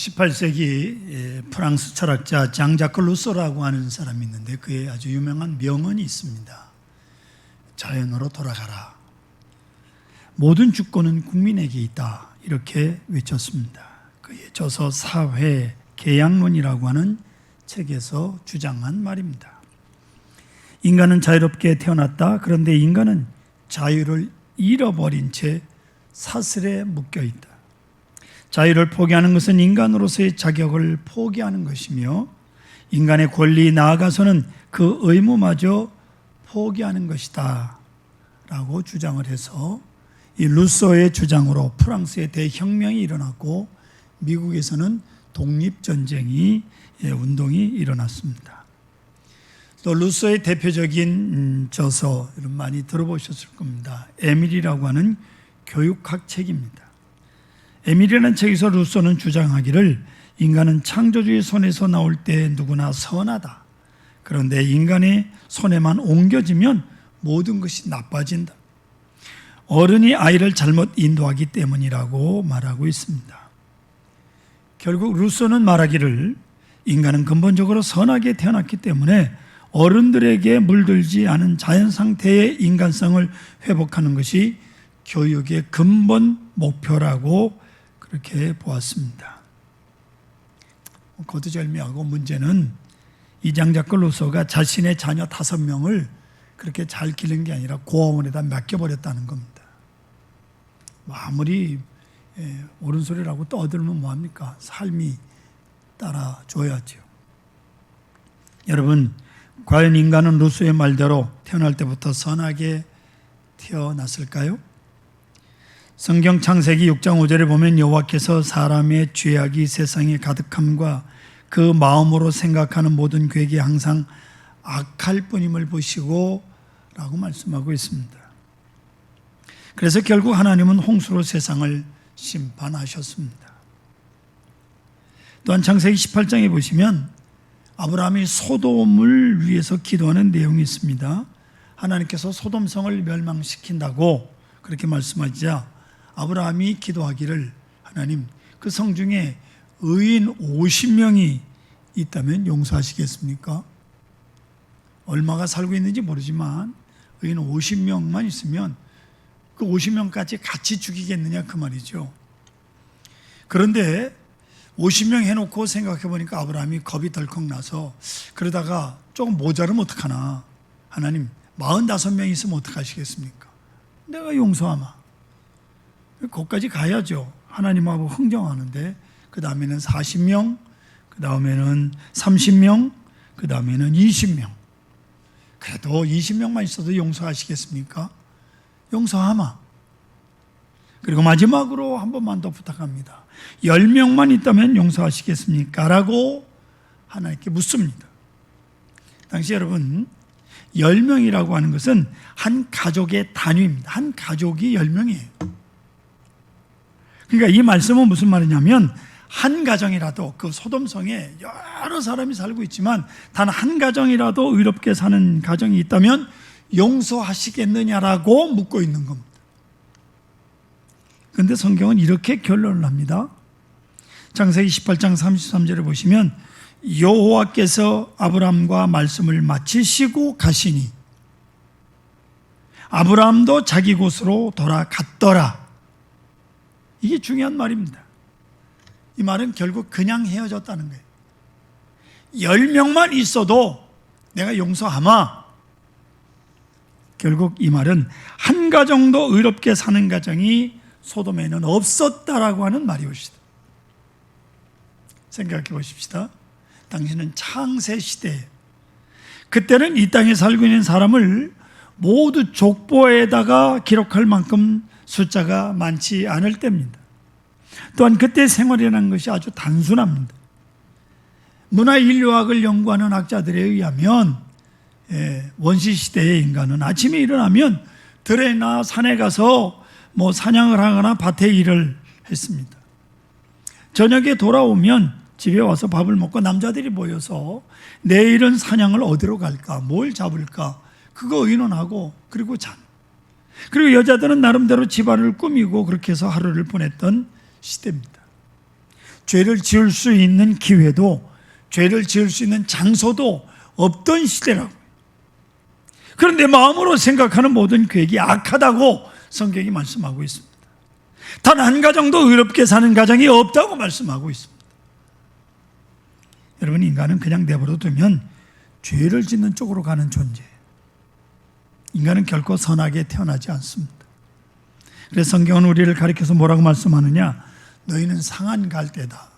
18세기 프랑스 철학자 장자크 루소라고 하는 사람이 있는데 그의 아주 유명한 명언이 있습니다. 자연으로 돌아가라. 모든 주권은 국민에게 있다. 이렇게 외쳤습니다. 그의 저서 사회 계약론이라고 하는 책에서 주장한 말입니다. 인간은 자유롭게 태어났다. 그런데 인간은 자유를 잃어버린 채 사슬에 묶여 있다. 자유를 포기하는 것은 인간으로서의 자격을 포기하는 것이며 인간의 권리 나아가서는 그 의무마저 포기하는 것이다. 라고 주장을 해서 이 루소의 주장으로 프랑스의 대혁명이 일어났고 미국에서는 독립전쟁이 예, 운동이 일어났습니다. 또 루소의 대표적인 음, 저서 많이 들어보셨을 겁니다. 에밀이라고 하는 교육학 책입니다. 에밀이라는 책에서 루소는 주장하기를 인간은 창조주의 손에서 나올 때 누구나 선하다. 그런데 인간의 손에만 옮겨지면 모든 것이 나빠진다. 어른이 아이를 잘못 인도하기 때문이라고 말하고 있습니다. 결국 루소는 말하기를 인간은 근본적으로 선하게 태어났기 때문에 어른들에게 물들지 않은 자연 상태의 인간성을 회복하는 것이 교육의 근본 목표라고 그렇게 보았습니다. 거두절미하고 문제는 이장작가 루소가 자신의 자녀 다섯 명을 그렇게 잘 기른 게 아니라 고아원에다 맡겨버렸다는 겁니다. 아무리 예, 옳은 소리라고 떠들면 뭐합니까? 삶이 따라줘야죠. 여러분, 과연 인간은 루소의 말대로 태어날 때부터 선하게 태어났을까요? 성경 창세기 6장 5절에 보면 여호와께서 사람의 죄악이 세상에 가득함과 그 마음으로 생각하는 모든 계획이 항상 악할 뿐임을 보시고 라고 말씀하고 있습니다. 그래서 결국 하나님은 홍수로 세상을 심판하셨습니다. 또한 창세기 18장에 보시면 아브라함이 소돔을 위해서 기도하는 내용이 있습니다. 하나님께서 소돔성을 멸망시킨다고 그렇게 말씀하자 아브라함이 기도하기를 하나님 그 성 중에 의인 50명이 있다면 용서하시겠습니까? 얼마가 살고 있는지 모르지만 의인 50명만 있으면 그 50명까지 같이 죽이겠느냐 그 말이죠. 그런데 50명 해놓고 생각해 보니까 아브라함이 겁이 덜컥 나서 그러다가 조금 모자르면 어떡하나. 하나님 45명 있으면 어떡하시겠습니까? 내가 용서하마. 거기까지 가야죠. 하나님하고 흥정하는데 그 다음에는 40명, 그 다음에는 30명, 그 다음에는 20명. 그래도 20명만 있어도 용서하시겠습니까? 용서하마. 그리고 마지막으로 한 번만 더 부탁합니다. 10명만 있다면 용서하시겠습니까? 라고 하나님께 묻습니다. 당시 여러분, 10명이라고 하는 것은 한 가족의 단위입니다. 한 가족이 10명이에요. 그러니까 이 말씀은 무슨 말이냐면 한 가정이라도 그 소돔성에 여러 사람이 살고 있지만 단 한 가정이라도 의롭게 사는 가정이 있다면 용서하시겠느냐라고 묻고 있는 겁니다. 그런데 성경은 이렇게 결론을 합니다. 창세기 18장 33절에 보시면 여호와께서 아브라함과 말씀을 마치시고 가시니 아브라함도 자기 곳으로 돌아갔더라. 이게 중요한 말입니다. 이 말은 결국 그냥 헤어졌다는 거예요. 열 명만 있어도 내가 용서하마. 결국 이 말은 한 가정도 의롭게 사는 가정이 소돔에는 없었다라고 하는 말이옵시다. 생각해 보십시다. 당신은 창세 시대 그때는 이 땅에 살고 있는 사람을 모두 족보에다가 기록할 만큼 숫자가 많지 않을 때입니다. 또한 그때 생활이라는 것이 아주 단순합니다. 문화 인류학을 연구하는 학자들에 의하면 예, 원시 시대의 인간은 아침에 일어나면 들에나 산에 가서 뭐 사냥을 하거나 밭에 일을 했습니다. 저녁에 돌아오면 집에 와서 밥을 먹고 남자들이 모여서 내일은 사냥을 어디로 갈까, 뭘 잡을까, 그거 의논하고 그리고 잔. 그리고 여자들은 나름대로 집안을 꾸미고 그렇게 해서 하루를 보냈던 시대입니다. 죄를 지을 수 있는 기회도 죄를 지을 수 있는 장소도 없던 시대라고. 그런데 마음으로 생각하는 모든 계획이 악하다고 성경이 말씀하고 있습니다. 단 한 가정도 의롭게 사는 가정이 없다고 말씀하고 있습니다. 여러분 인간은 그냥 내버려 두면 죄를 짓는 쪽으로 가는 존재. 인간은 결코 선하게 태어나지 않습니다. 그래서 성경은 우리를 가리켜서 뭐라고 말씀하느냐? 너희는 상한 갈대다.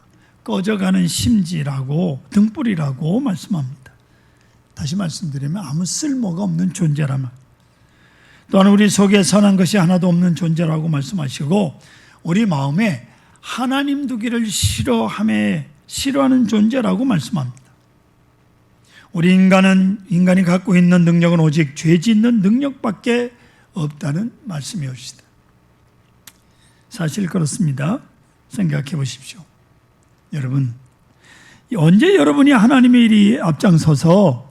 꺼져가는 심지라고 등불이라고 말씀합니다. 다시 말씀드리면 아무 쓸모가 없는 존재라면 또한 우리 속에 선한 것이 하나도 없는 존재라고 말씀하시고 우리 마음에 하나님 두기를 싫어함에 싫어하는 존재라고 말씀합니다. 우리 인간은 인간이 갖고 있는 능력은 오직 죄 짓는 능력밖에 없다는 말씀이옵시다. 사실 그렇습니다. 생각해 보십시오. 여러분, 언제 여러분이 하나님의 일이 앞장서서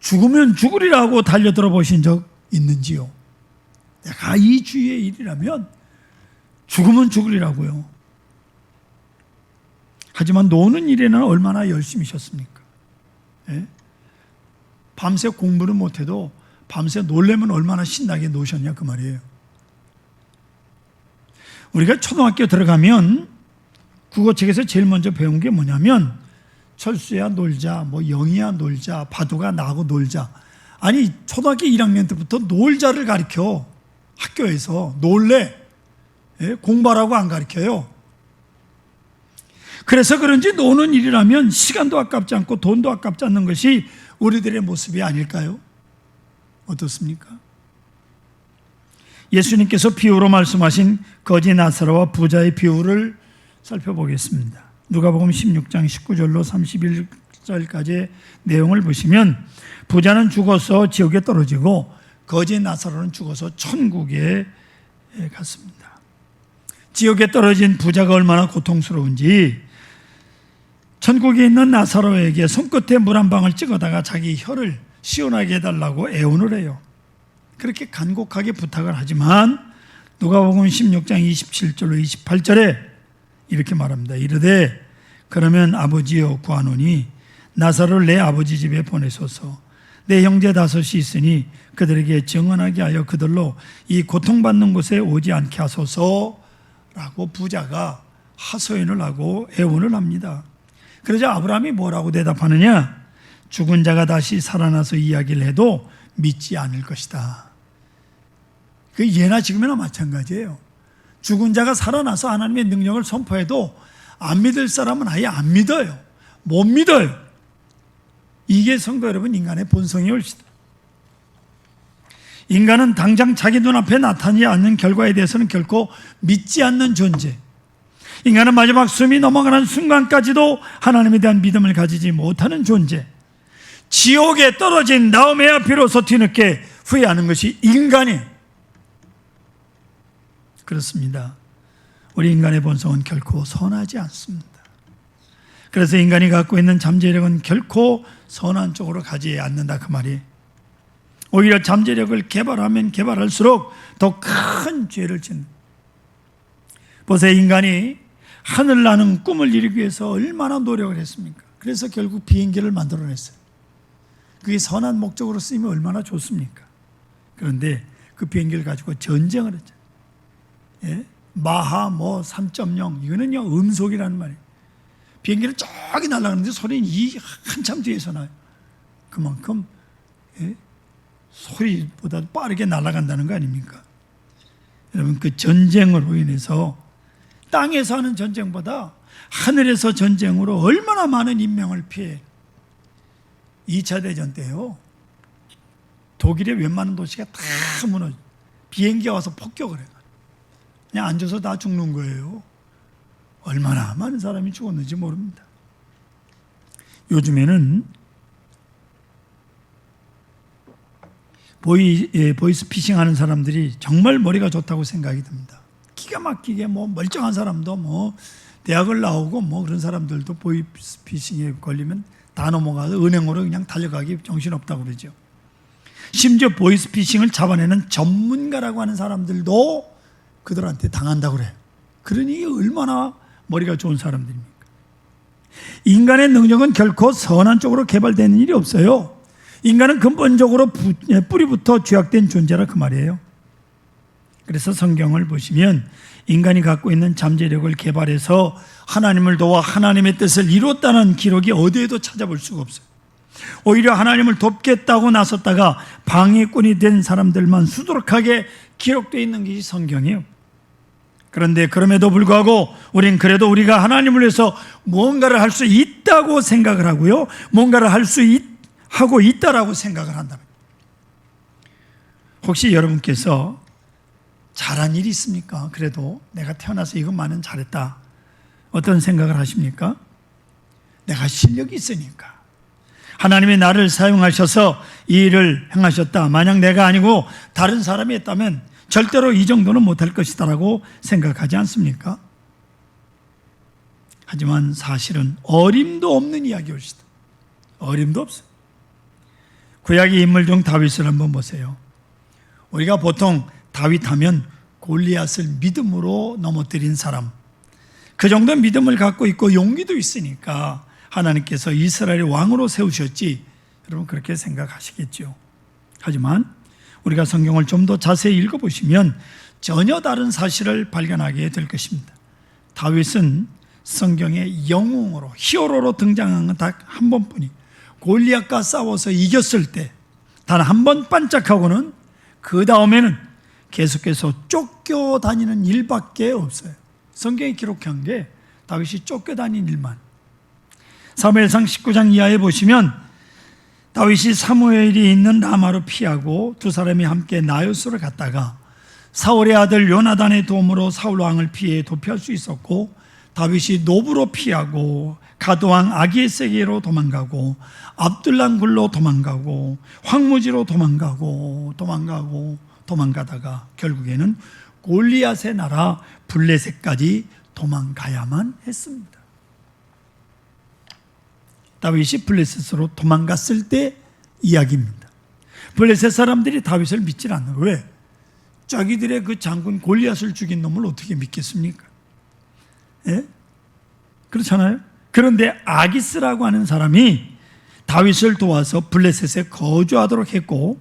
죽으면 죽으리라고 달려들어 보신 적 있는지요? 내가 이 주의 일이라면 죽으면 죽으리라고요. 하지만 노는 일에는 얼마나 열심히셨습니까? 예? 밤새 공부는 못해도 밤새 놀래면 얼마나 신나게 노셨냐 그 말이에요. 우리가 초등학교 들어가면 국어책에서 제일 먼저 배운 게 뭐냐면 철수야 놀자, 뭐 영희야 놀자, 바둑아 나하고 놀자. 아니 초등학교 1학년 때부터 놀자를 가르쳐 학교에서 놀래 예? 공부하라고 안 가르쳐요. 그래서 그런지 노는 일이라면 시간도 아깝지 않고 돈도 아깝지 않는 것이 우리들의 모습이 아닐까요? 어떻습니까? 예수님께서 비유로 말씀하신 거지 나사로와 부자의 비유를 살펴보겠습니다. 누가복음 16장 19절로 31절까지의 내용을 보시면 부자는 죽어서 지옥에 떨어지고 거지 나사로는 죽어서 천국에 갔습니다. 지옥에 떨어진 부자가 얼마나 고통스러운지 천국에 있는 나사로에게 손끝에 물 한 방울 찍어다가 자기 혀를 시원하게 해달라고 애원을 해요. 그렇게 간곡하게 부탁을 하지만 누가복음 16장 27절로 28절에 이렇게 말합니다. 이르되 그러면 아버지여 구하노니 나사로를 내 아버지 집에 보내소서 내 형제 다섯이 있으니 그들에게 정언하게 하여 그들로 이 고통받는 곳에 오지 않게 하소서라고 부자가 하소연을 하고 애원을 합니다. 그러자 아브라함이 뭐라고 대답하느냐? 죽은 자가 다시 살아나서 이야기를 해도 믿지 않을 것이다. 그 예나 지금이나 마찬가지예요. 죽은 자가 살아나서 하나님의 능력을 선포해도 안 믿을 사람은 아예 안 믿어요. 못 믿어요. 이게 성도 여러분 인간의 본성이 옳시다. 인간은 당장 자기 눈앞에 나타나지 않는 결과에 대해서는 결코 믿지 않는 존재. 인간은 마지막 숨이 넘어가는 순간까지도 하나님에 대한 믿음을 가지지 못하는 존재. 지옥에 떨어진 다음에야 비로소 뒤늦게 후회하는 것이 인간이 그렇습니다. 우리 인간의 본성은 결코 선하지 않습니다. 그래서 인간이 갖고 있는 잠재력은 결코 선한 쪽으로 가지 않는다 그 말이. 오히려 잠재력을 개발하면 개발할수록 더 큰 죄를 짓는. 보세요, 인간이 하늘 나는 꿈을 이루기 위해서 얼마나 노력을 했습니까? 그래서 결국 비행기를 만들어냈어요. 그게 선한 목적으로 쓰이면 얼마나 좋습니까? 그런데 그 비행기를 가지고 전쟁을 했죠. 예? 마하 뭐 3.0 이거는요 음속이라는 말이에요. 비행기를 저기 날아가는데 소리는 이 한참 뒤에서 나요. 그만큼 예? 소리보다 빠르게 날아간다는 거 아닙니까? 여러분 그 전쟁으로 인해서 땅에서 하는 전쟁보다 하늘에서 전쟁으로 얼마나 많은 인명을 피해 2차 대전 때요. 독일의 웬만한 도시가 다 무너져. 비행기가 와서 폭격을 해요. 그냥 앉아서 다 죽는 거예요. 얼마나 많은 사람이 죽었는지 모릅니다. 요즘에는 보이, 예, 보이스 피싱 하는 사람들이 정말 머리가 좋다고 생각이 듭니다. 기가 막히게 뭐 멀쩡한 사람도 뭐 대학을 나오고 뭐 그런 사람들도 보이스 피싱에 걸리면 다 넘어가서 은행으로 그냥 달려가기 정신없다고 그러죠. 심지어 보이스 피싱을 잡아내는 전문가라고 하는 사람들도 그들한테 당한다고 그래요. 그러니 얼마나 머리가 좋은 사람들입니까? 인간의 능력은 결코 선한 쪽으로 개발되는 일이 없어요. 인간은 근본적으로 부- 예, 뿌리부터 죄악된 존재라 그 말이에요. 그래서 성경을 보시면 인간이 갖고 있는 잠재력을 개발해서 하나님을 도와 하나님의 뜻을 이뤘다는 기록이 어디에도 찾아볼 수가 없어요. 오히려 하나님을 돕겠다고 나섰다가 방해꾼이 된 사람들만 수두룩하게 기록되어 있는 것이 성경이에요. 그런데 그럼에도 불구하고 우린 그래도 우리가 하나님을 위해서 무언가를 할 수 있다고 생각을 하고요. 뭔가를 할 수 하고 있다라고 생각을 한다면 혹시 여러분께서 잘한 일이 있습니까? 그래도 내가 태어나서 이것만은 잘했다. 어떤 생각을 하십니까? 내가 실력이 있으니까. 하나님이 나를 사용하셔서 이 일을 행하셨다. 만약 내가 아니고 다른 사람이 했다면 절대로 이 정도는 못할 것이다라고 생각하지 않습니까? 하지만 사실은 어림도 없는 이야기였다. 어림도 없어. 구약의 인물 중 다윗을 한번 보세요. 우리가 보통 다윗 하면 골리앗을 믿음으로 넘어뜨린 사람. 그 정도 믿음을 갖고 있고 용기도 있으니까 하나님께서 이스라엘의 왕으로 세우셨지. 여러분 그렇게 생각하시겠죠. 하지만 우리가 성경을 좀 더 자세히 읽어보시면 전혀 다른 사실을 발견하게 될 것입니다. 다윗은 성경의 영웅으로 히어로로 등장한 건 딱 한 번뿐이 골리앗과 싸워서 이겼을 때 단 한 번 반짝하고는 그 다음에는 계속해서 쫓겨다니는 일밖에 없어요. 성경이 기록한 게 다윗이 쫓겨다닌 일만. 사무엘상 19장 이하에 보시면 다윗이 사무엘이 있는 라마로 피하고 두 사람이 함께 나요스로 갔다가 사울의 아들 요나단의 도움으로 사울 왕을 피해 도피할 수 있었고 다윗이 노브로 피하고 가도왕 아기에세게로 도망가고 압둘람 굴로 도망가고 황무지로 도망가고 도망가고 도망가다가 결국에는 골리앗의 나라 블레셋까지 도망가야만 했습니다. 다윗이 블레셋으로 도망갔을 때 이야기입니다. 블레셋 사람들이 다윗을 믿질 거예요. 왜? 자기들의 그 장군 골리앗을 죽인 놈을 어떻게 믿겠습니까? 예? 그렇잖아요. 그런데 아기스라고 하는 사람이 다윗을 도와서 블레셋에 거주하도록 했고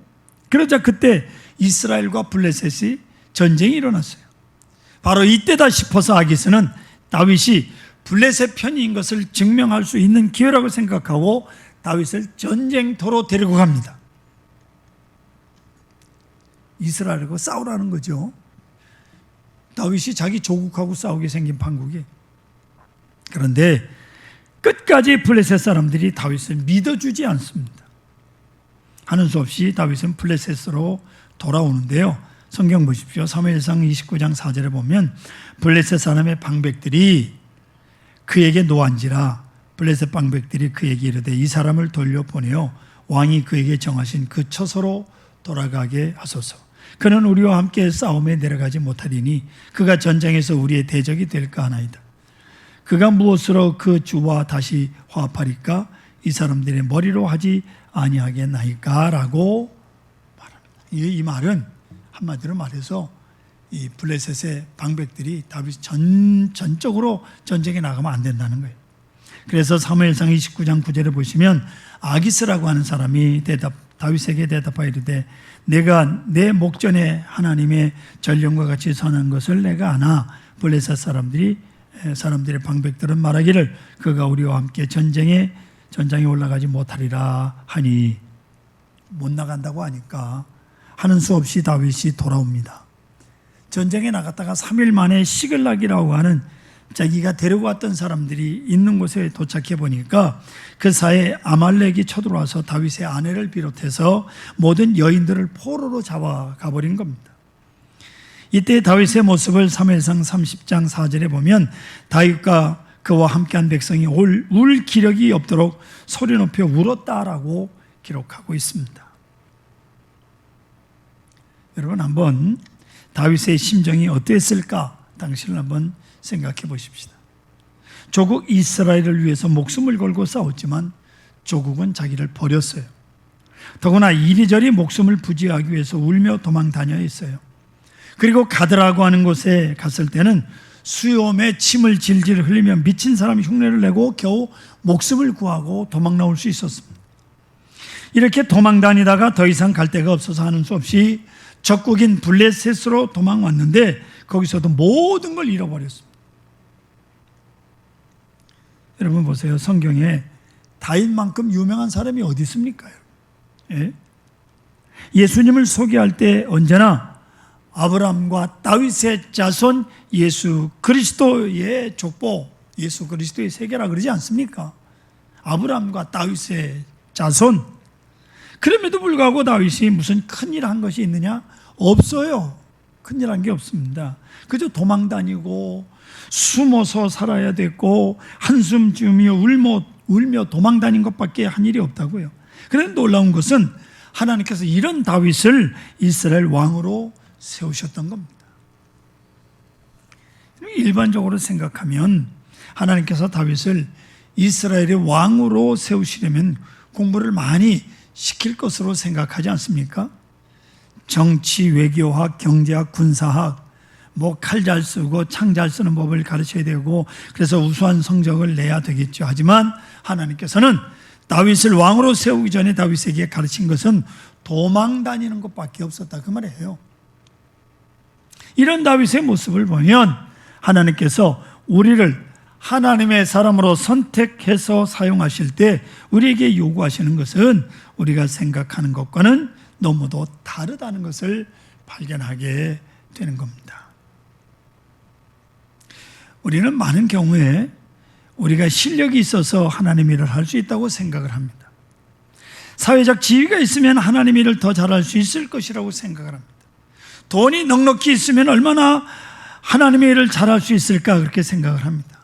그러자 그때 이스라엘과 블레셋이 전쟁이 일어났어요. 바로 이때다 싶어서 아기스는 다윗이 블레셋 편인 것을 증명할 수 있는 기회라고 생각하고 다윗을 전쟁터로 데리고 갑니다. 이스라엘과 싸우라는 거죠. 다윗이 자기 조국하고 싸우게 생긴 판국이. 그런데 끝까지 블레셋 사람들이 다윗을 믿어주지 않습니다. 하는 수 없이 다윗은 블레셋으로 돌아오는데요. 성경 보십시오. 사무엘상 29장 4절에 보면 블레셋 사람의 방백들이 그에게 노한지라 블레셋 방백들이 그에게 이르되 이 사람을 돌려보내어 왕이 그에게 정하신 그 처소로 돌아가게 하소서. 그는 우리와 함께 싸움에 내려가지 못하리니 그가 전쟁에서 우리의 대적이 될까 하나이다. 그가 무엇으로 그 주와 다시 화합하리까? 이 사람들의 머리로 하지 아니하겠나이까라고. 이, 이 말은 한마디로 말해서 이 블레셋의 방백들이 다윗 전 전적으로 전쟁에 나가면 안 된다는 거예요. 그래서 사무엘상 29장 9절에 보시면 아기스라고 하는 사람이 대답 다윗에게 대답하여 이르되 내가 내 목전에 하나님의 전령과 같이 선한 것을 내가 아나 블레셋 사람들이 사람들의 방백들은 말하기를 그가 우리와 함께 전쟁에 전장에 올라가지 못하리라 하니 못 나간다고 하니까 하는 수 없이 다윗이 돌아옵니다. 전쟁에 나갔다가 3일 만에 시글락이라고 하는 자기가 데리고 왔던 사람들이 있는 곳에 도착해 보니까 그 사이에 아말렉이 쳐들어와서 다윗의 아내를 비롯해서 모든 여인들을 포로로 잡아 가 버린 겁니다. 이때 다윗의 모습을 3회상 30장 4절에 보면 다윗과 그와 함께한 백성이 울, 울 기력이 없도록 소리 높여 울었다라고 기록하고 있습니다. 여러분 한번 다윗의 심정이 어땠을까 당신을 한번 생각해 보십시다. 조국 이스라엘을 위해서 목숨을 걸고 싸웠지만 조국은 자기를 버렸어요. 더구나 이리저리 목숨을 부지하기 위해서 울며 도망 다녀 있어요. 그리고 가드라고 하는 곳에 갔을 때는 수염에 침을 질질 흘리며 미친 사람 흉내를 내고 겨우 목숨을 구하고 도망 나올 수 있었습니다. 이렇게 도망 다니다가 더 이상 갈 데가 없어서 하는 수 없이 적국인 블레셋으로 도망왔는데 거기서도 모든 걸 잃어버렸습니다. 여러분 보세요. 성경에 다윗만큼 유명한 사람이 어디 있습니까? 예? 예수님을 소개할 때 언제나 아브라함과 다윗의 자손 예수 그리스도의 족보, 예수 그리스도의 세계라 그러지 않습니까? 아브라함과 다윗의 자손. 그럼에도 불구하고 다윗이 무슨 큰일 한 것이 있느냐? 없어요. 큰일 한 게 없습니다. 그저 도망 다니고 숨어서 살아야 됐고 한숨 지으며 울며, 울며 도망 다닌 것밖에 한 일이 없다고요. 그런데 놀라운 것은 하나님께서 이런 다윗을 이스라엘 왕으로 세우셨던 겁니다. 일반적으로 생각하면 하나님께서 다윗을 이스라엘의 왕으로 세우시려면 공부를 많이 시킬 것으로 생각하지 않습니까? 정치, 외교학, 경제학, 군사학, 뭐 칼 잘 쓰고 창 잘 쓰는 법을 가르쳐야 되고 그래서 우수한 성적을 내야 되겠죠. 하지만 하나님께서는 다윗을 왕으로 세우기 전에 다윗에게 가르친 것은 도망 다니는 것밖에 없었다 그 말이에요. 이런 다윗의 모습을 보면 하나님께서 우리를 하나님의 사람으로 선택해서 사용하실 때 우리에게 요구하시는 것은 우리가 생각하는 것과는 너무도 다르다는 것을 발견하게 되는 겁니다. 우리는 많은 경우에 우리가 실력이 있어서 하나님 일을 할 수 있다고 생각을 합니다. 사회적 지위가 있으면 하나님 일을 더 잘할 수 있을 것이라고 생각을 합니다. 돈이 넉넉히 있으면 얼마나 하나님의 일을 잘할 수 있을까 그렇게 생각을 합니다.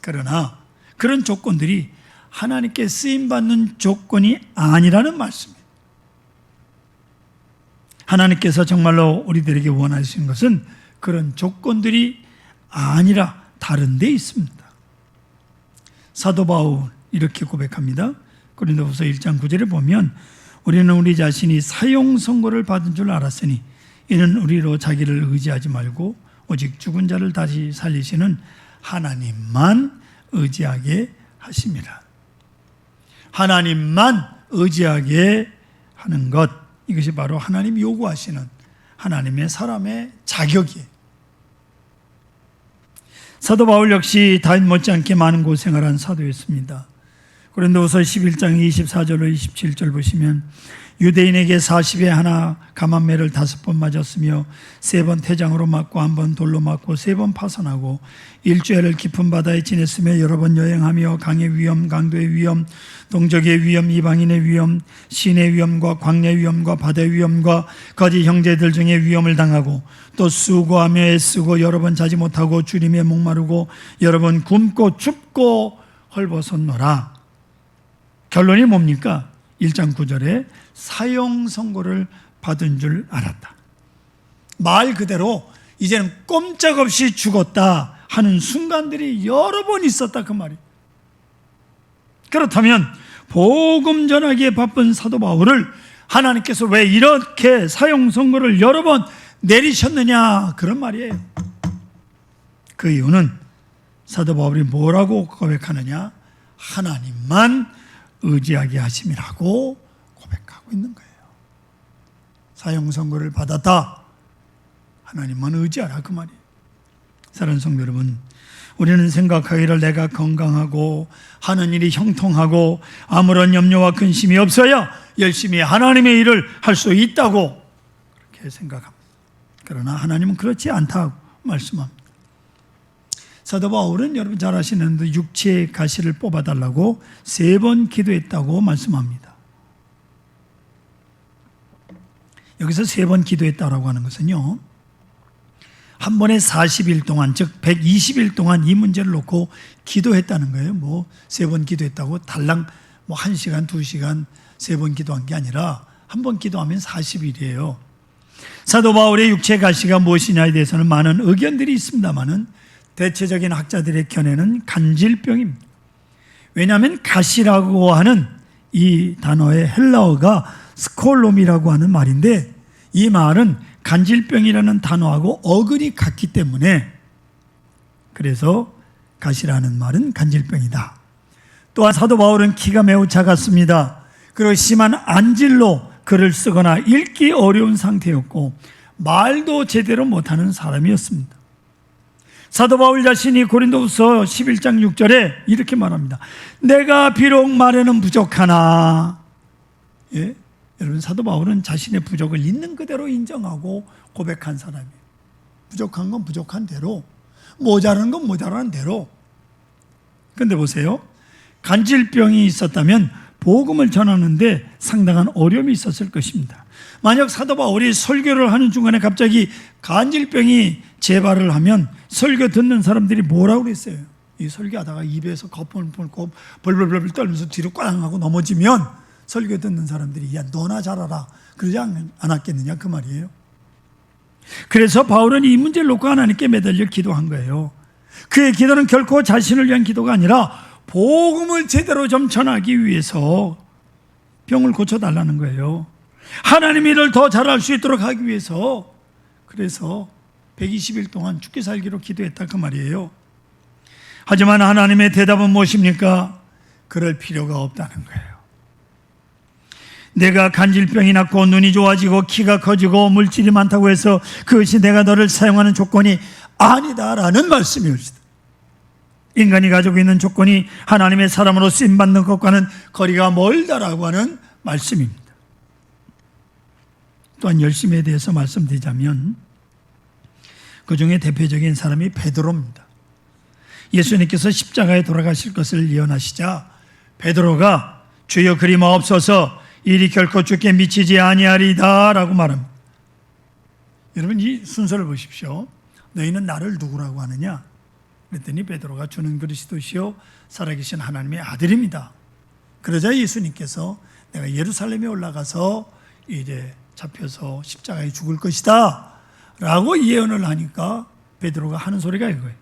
그러나 그런 조건들이 하나님께 쓰임 받는 조건이 아니라는 말씀입니다. 하나님께서 정말로 우리들에게 원하시는 것은 그런 조건들이 아니라 다른 데 있습니다. 사도 바울 이렇게 고백합니다. 고린도후서 1장 9절에 보면 우리는 우리 자신이 사용 선고를 받은 줄 알았으니 이는 우리로 자기를 의지하지 말고 오직 죽은 자를 다시 살리시는 하나님만 의지하게 하십니다. 하나님만 의지하게 하는 것 이것이 바로 하나님 요구하시는 하나님의 사람의 자격이에요. 사도 바울 역시 다윗 못지않게 많은 고생을 한 사도였습니다. 고린도후서 11장 24절로 27절 보시면 유대인에게 40에 하나 가만매를 다섯 번 맞았으며 세 번 태장으로 맞고 한 번 돌로 맞고 세 번 파선하고 일주일을 깊은 바다에 지냈으며 여러 번 여행하며 강의 위험, 강도의 위험, 동족의 위험, 이방인의 위험, 신의 위험과 광야의 위험과 바다의 위험과 거짓 형제들 중에 위험을 당하고 또 수고하며 애쓰고 여러 번 자지 못하고 주림에 목마르고 여러 번 굶고 춥고 헐벗었노라. 결론이 뭡니까? 1장 9절에 사형 선고를 받은 줄 알았다. 말 그대로 이제는 꼼짝없이 죽었다 하는 순간들이 여러 번 있었다 그 말이. 그렇다면 복음 전하기에 바쁜 사도 바울을 하나님께서 왜 이렇게 사형 선고를 여러 번 내리셨느냐 그런 말이에요. 그 이유는 사도 바울이 뭐라고 고백하느냐? 하나님만 의지하게 하심이라고 고백하고 있는 거예요. 사형 선고를 받았다. 하나님만 의지하라 그 말이에요. 사랑하는 성도 여러분, 우리는 생각하기를 내가 건강하고 하는 일이 형통하고 아무런 염려와 근심이 없어야 열심히 하나님의 일을 할 수 있다고 그렇게 생각합니다. 그러나 하나님은 그렇지 않다고 말씀합니다. 사도 바울은 여러분 잘 아시는 듯 육체의 가시를 뽑아달라고 세 번 기도했다고 말씀합니다. 여기서 세 번 기도했다라고 하는 것은요. 한 번에 40일 동안 즉 120일 동안 이 문제를 놓고 기도했다는 거예요. 뭐 세 번 기도했다고 달랑 뭐 1시간, 2시간 세 번 기도한 게 아니라 한 번 기도하면 40일이에요. 사도 바울의 육체 가시가 무엇이냐에 대해서는 많은 의견들이 있습니다만은 대체적인 학자들의 견해는 간질병입니다. 왜냐하면 가시라고 하는 이 단어의 헬라어가 스콜롬이라고 하는 말인데 이 말은 간질병이라는 단어하고 어근이 같기 때문에 그래서 가시라는 말은 간질병이다. 또한 사도 바울은 키가 매우 작았습니다. 그리고 심한 안질로 글을 쓰거나 읽기 어려운 상태였고 말도 제대로 못하는 사람이었습니다. 사도 바울 자신이 고린도후서 11장 6절에 이렇게 말합니다. 내가 비록 말에는 부족하나 예? 여러분 사도 바울은 자신의 부족을 있는 그대로 인정하고 고백한 사람이에요. 부족한 건 부족한 대로, 모자란 건 모자란 대로. 근데 보세요. 간질병이 있었다면 복음을 전하는데 상당한 어려움이 있었을 것입니다. 만약 사도 바울이 설교를 하는 중간에 갑자기 간질병이 재발을 하면 설교 듣는 사람들이 뭐라고 그랬어요? 이 설교하다가 입에서 거품을 불고 벌벌벌 떨면서 뒤로 꽝 하고 넘어지면 설교 듣는 사람들이 야 너나 잘하라 그러지 않- 않았겠느냐 그 말이에요. 그래서 바울은 이 문제를 놓고 하나님께 매달려 기도한 거예요. 그의 기도는 결코 자신을 위한 기도가 아니라 복음을 제대로 좀 전하기 위해서 병을 고쳐달라는 거예요. 하나님의 일을 더 잘할 수 있도록 하기 위해서 그래서 120일 동안 죽게 살기로 기도했다 그 말이에요. 하지만 하나님의 대답은 무엇입니까? 그럴 필요가 없다는 거예요. 내가 간질병이 낫고 눈이 좋아지고 키가 커지고 물질이 많다고 해서 그것이 내가 너를 사용하는 조건이 아니다라는 말씀이었습니다. 인간이 가지고 있는 조건이 하나님의 사람으로 쓰임받는 것과는 거리가 멀다라고 하는 말씀입니다. 또한 열심에 대해서 말씀드리자면 그 중에 대표적인 사람이 베드로입니다. 예수님께서 십자가에 돌아가실 것을 예언하시자 베드로가 주여 그리 마옵소서 일이 결코 죽게 미치지 아니하리다라고 말합니다. 여러분 이 순서를 보십시오. 너희는 나를 누구라고 하느냐? 그랬더니 베드로가 주는 그리스도시요 살아계신 하나님의 아들입니다. 그러자 예수님께서 내가 예루살렘에 올라가서 이제 잡혀서 십자가에 죽을 것이다 라고 예언을 하니까 베드로가 하는 소리가 이거예요.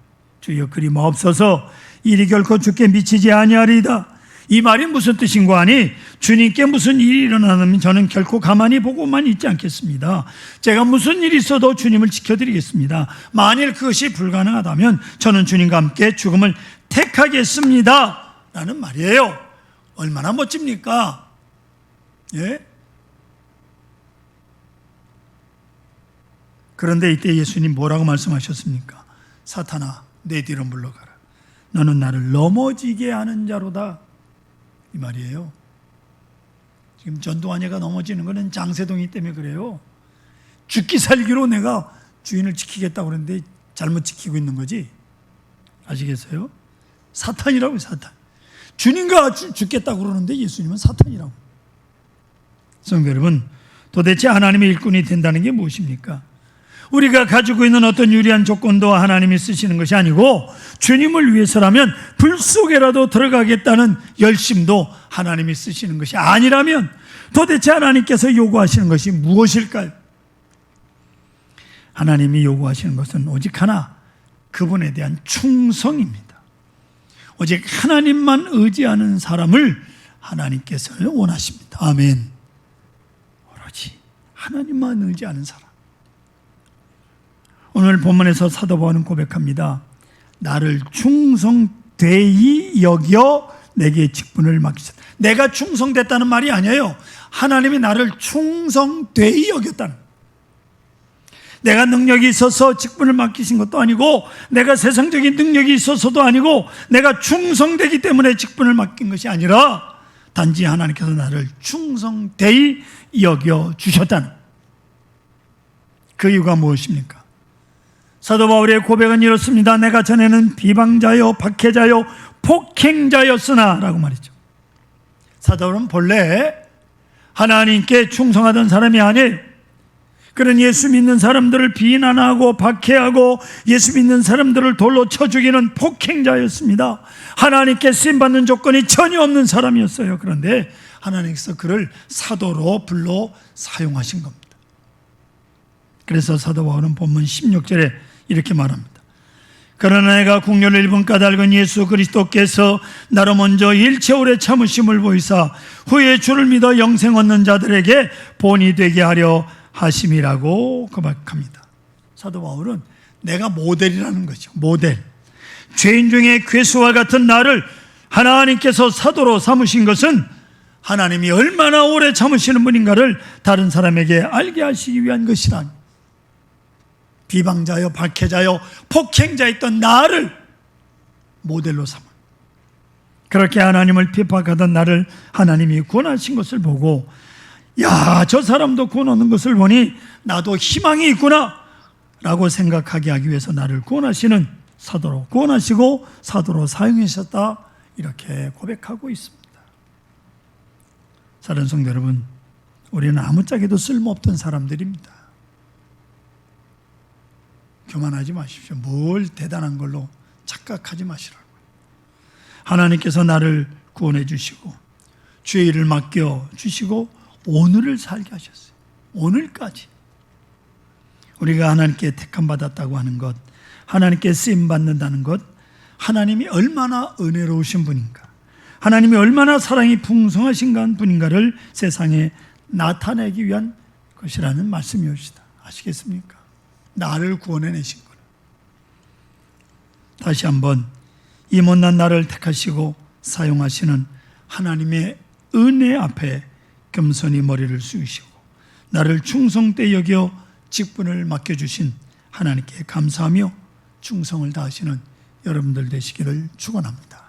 주여 그리 마옵소서 일이 결코 죽게 미치지 아니하리이다. 이 말이 무슨 뜻인고 하니 주님께 무슨 일이 일어나면 저는 결코 가만히 보고만 있지 않겠습니다. 제가 무슨 일이 있어도 주님을 지켜드리겠습니다. 만일 그것이 불가능하다면 저는 주님과 함께 죽음을 택하겠습니다. 라는 말이에요. 얼마나 멋집니까? 예? 그런데 이때 예수님 뭐라고 말씀하셨습니까? 사탄아, 내 뒤로 물러가라. 너는 나를 넘어지게 하는 자로다. 이 말이에요. 지금 전두환이가 넘어지는 것은 장세동이 때문에 그래요. 죽기 살기로 내가 주인을 지키겠다고 그러는데 잘못 지키고 있는 거지. 아시겠어요? 사탄이라고 사탄. 주님과 주- 죽겠다고 그러는데 예수님은 사탄이라고. 성도 여러분, 도대체 하나님의 일꾼이 된다는 게 무엇입니까? 우리가 가지고 있는 어떤 유리한 조건도 하나님이 쓰시는 것이 아니고 주님을 위해서라면 불 속에라도 들어가겠다는 열심도 하나님이 쓰시는 것이 아니라면 도대체 하나님께서 요구하시는 것이 무엇일까요? 하나님이 요구하시는 것은 오직 하나, 그분에 대한 충성입니다. 오직 하나님만 의지하는 사람을 하나님께서 원하십니다. 아멘. 오로지 하나님만 의지하는 사람. 오늘 본문에서 사도 바울은 고백합니다. 나를 충성되이 여겨 내게 직분을 맡기셨다. 내가 충성됐다는 말이 아니에요. 하나님이 나를 충성되이 여겼다는. 내가 능력이 있어서 직분을 맡기신 것도 아니고 내가 세상적인 능력이 있어서도 아니고 내가 충성되기 때문에 직분을 맡긴 것이 아니라 단지 하나님께서 나를 충성되이 여겨 주셨다는 그 이유가 무엇입니까? 사도 바울의 고백은 이렇습니다. 내가 전에는 비방자요, 박해자요, 폭행자였으나 라고 말이죠. 사도 바울은 본래 하나님께 충성하던 사람이 아니에요. 그런 예수 믿는 사람들을 비난하고 박해하고 예수 믿는 사람들을 돌로 쳐 죽이는 폭행자였습니다. 하나님께 쓰임 받는 조건이 전혀 없는 사람이었어요. 그런데 하나님께서 그를 사도로 불러 사용하신 겁니다. 그래서 사도 바울은 본문 16절에 이렇게 말합니다. 그러나 내가 국료를 입은 까닭은 예수 그리스도께서 나로 먼저 일체 오래 참으심을 보이사 후에 주를 믿어 영생 얻는 자들에게 본이 되게 하려 하심이라고 고백합니다. 사도 바울은 내가 모델이라는 거죠. 모델. 죄인 중에 괴수와 같은 나를 하나님께서 사도로 삼으신 것은 하나님이 얼마나 오래 참으시는 분인가를 다른 사람에게 알게 하시기 위한 것이라니. 비방자요, 박해자요, 폭행자였던 나를 모델로 삼아. 그렇게 하나님을 비박하던 나를 하나님이 구원하신 것을 보고, 야, 저 사람도 구원 얻는 것을 보니 나도 희망이 있구나. 라고 생각하게 하기 위해서 나를 구원하시는 사도로 구원하시고 사도로 사용하셨다. 이렇게 고백하고 있습니다. 사랑하는 성도 여러분, 우리는 아무짝에도 쓸모없던 사람들입니다. 교만하지 마십시오. 뭘 대단한 걸로 착각하지 마시라고요. 하나님께서 나를 구원해 주시고 주의 일을 맡겨 주시고 오늘을 살게 하셨어요. 오늘까지. 우리가 하나님께 택함 받았다고 하는 것, 하나님께 쓰임 받는다는 것, 하나님이 얼마나 은혜로우신 분인가, 하나님이 얼마나 사랑이 풍성하신 분인가를 세상에 나타내기 위한 것이라는 말씀이옵시다. 아시겠습니까? 나를 구원해내신 분. 다시 한번 이 못난 나를 택하시고 사용하시는 하나님의 은혜 앞에 겸손히 머리를 숙이시고 나를 충성되 여겨 직분을 맡겨주신 하나님께 감사하며 충성을 다하시는 여러분들 되시기를 축원합니다.